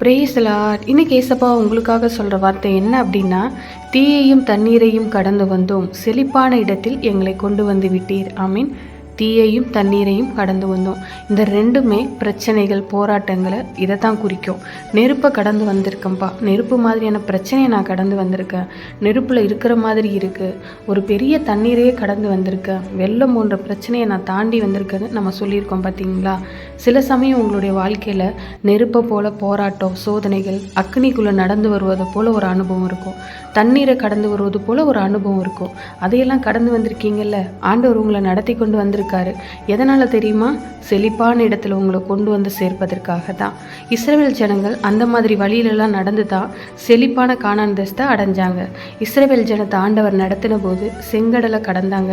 பிரேசலாட் இன்னைக்கு ஏசப்பா உங்களுக்காக சொல்கிற வார்த்தை என்ன அப்படின்னா தீயையும் தண்ணீரையும் கடந்து வந்தோம் செழிப்பான இடத்தில் எங்களை கொண்டு வந்து விட்டீர். ஆமீன். தீயையும் தண்ணீரையும் கடந்து வந்தோம். இந்த ரெண்டுமே பிரச்சனைகள் போராட்டங்களை இதை தான் குறிக்கும். நெருப்பை கடந்து வந்திருக்கேன்ப்பா. நெருப்பு மாதிரியான பிரச்சனையை நான் கடந்து வந்திருக்கேன். நெருப்பில் இருக்கிற மாதிரி இருக்குது ஒரு பெரிய தண்ணீரையே கடந்து வந்திருக்கேன் வெள்ளம் போன்ற பிரச்சனையை நான் தாண்டி வந்திருக்கேன்னு நம்ம சொல்லியிருக்கோம் பார்த்தீங்களா சில சமயம் உங்களுடைய வாழ்க்கையில் நெருப்பை போல போராட்டம் சோதனைகள் அக்னிக்குள்ளே நடந்து வருவதை போல ஒரு அனுபவம் இருக்கும். தண்ணீரை கடந்து வருவது போல ஒரு அனுபவம் இருக்கும். அதையெல்லாம் கடந்து வந்திருக்கீங்கல்ல? ஆண்டவர் உங்களை நடத்தி கொண்டு வந்திருக்காரு எதனால் தெரியுமா? செழிப்பான இடத்துல உங்களை கொண்டு வந்து சேர்ப்பதற்காக தான் இஸ்ரேல் ஜனங்கள் அந்த மாதிரி வழியிலெல்லாம் நடந்து தான் செழிப்பான காணான் தேசத்தை அடைஞ்சாங்க. இஸ்ரேல் ஜனத்தை ஆண்டவர் நடத்தின போது செங்கடலை கடந்தாங்க.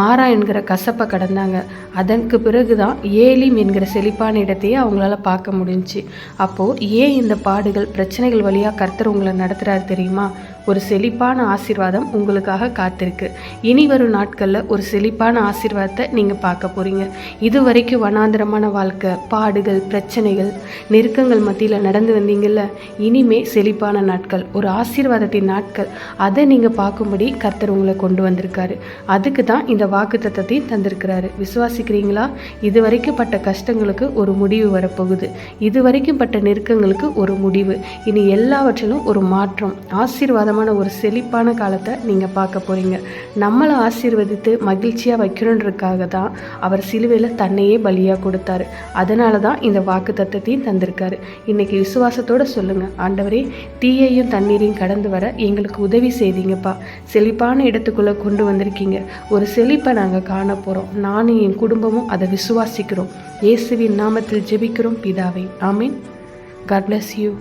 மாறா என்கிற கசப்பை கடந்தாங்க. அதற்கு பிறகு தான் ஏலிம் என்கிற செழிப்பான இடத்தையே அவங்களால பார்க்க முடிஞ்சுச்சு. அப்போது ஏன் இந்த பாடுகள் பிரச்சனைகள் வழியாக கர்த்தர் உங்களை நடத்துகிறார் தெரியுமா? ஒரு செழிப்பான ஆசீர்வாதம் உங்களுக்காக காத்திருக்கு. இனி வரும் நாட்களில் ஒரு செழிப்பான ஆசீர்வாதத்தை நீங்கள் பார்க்க போகிறீங்க இது வரைக்கும் வனாந்திரமான வாழ்க்கை பாடுகள் பிரச்சனைகள் நெருக்கங்கள் மத்தியில் நடந்து வந்தீங்கல்ல இனிமே செழிப்பான நாட்கள் ஒரு ஆசீர்வாதத்தின் நாட்கள். அதை நீங்கள் பார்க்கும்படி கர்த்தர் உங்களை கொண்டு வந்திருக்காரு. அதுக்கு தான் இந்த வாக்கு தத்தத்தையும் தந்திருக்கிறாரு. விசுவாசிக்கிறீங்களா? இது வரைக்கும் பட்ட கஷ்டங்களுக்கு ஒரு முடிவு வரப்போகுது. இது வரைக்கும் பட்ட நெருக்கங்களுக்கு ஒரு முடிவு. இனி எல்லாவற்றிலும் ஒரு மாற்றம். ஆசீர்வாதம் ஆசீர்வாதமான ஒரு செழிப்பான காலத்தை நீங்கள் பார்க்க போகிறீங்க நம்மளை ஆசீர்வதித்து மகிழ்ச்சியாக வைக்கணுன்றதுக்காக தான் அவர் சிலுவையில் தன்னையே பலியாக கொடுத்தாரு. அதனால தான் இந்த வாக்கு தத்தத்தையும் தந்திருக்காரு. இன்றைக்கி விசுவாசத்தோடு சொல்லுங்கள் ஆண்டவரே தீயையும் தண்ணீரையும் கடந்து வர எங்களுக்கு உதவி செய்தீங்கப்பா. செழிப்பான இடத்துக்குள்ளே கொண்டு வந்திருக்கீங்க. ஒரு செழிப்பை நாங்கள் காண போகிறோம் நானும் என் குடும்பமும் அதை விசுவாசிக்கிறோம். இயேசுவின் நாமத்தில் ஜெபிக்கிறோம் பிதாவை. ஆமீன். God bless you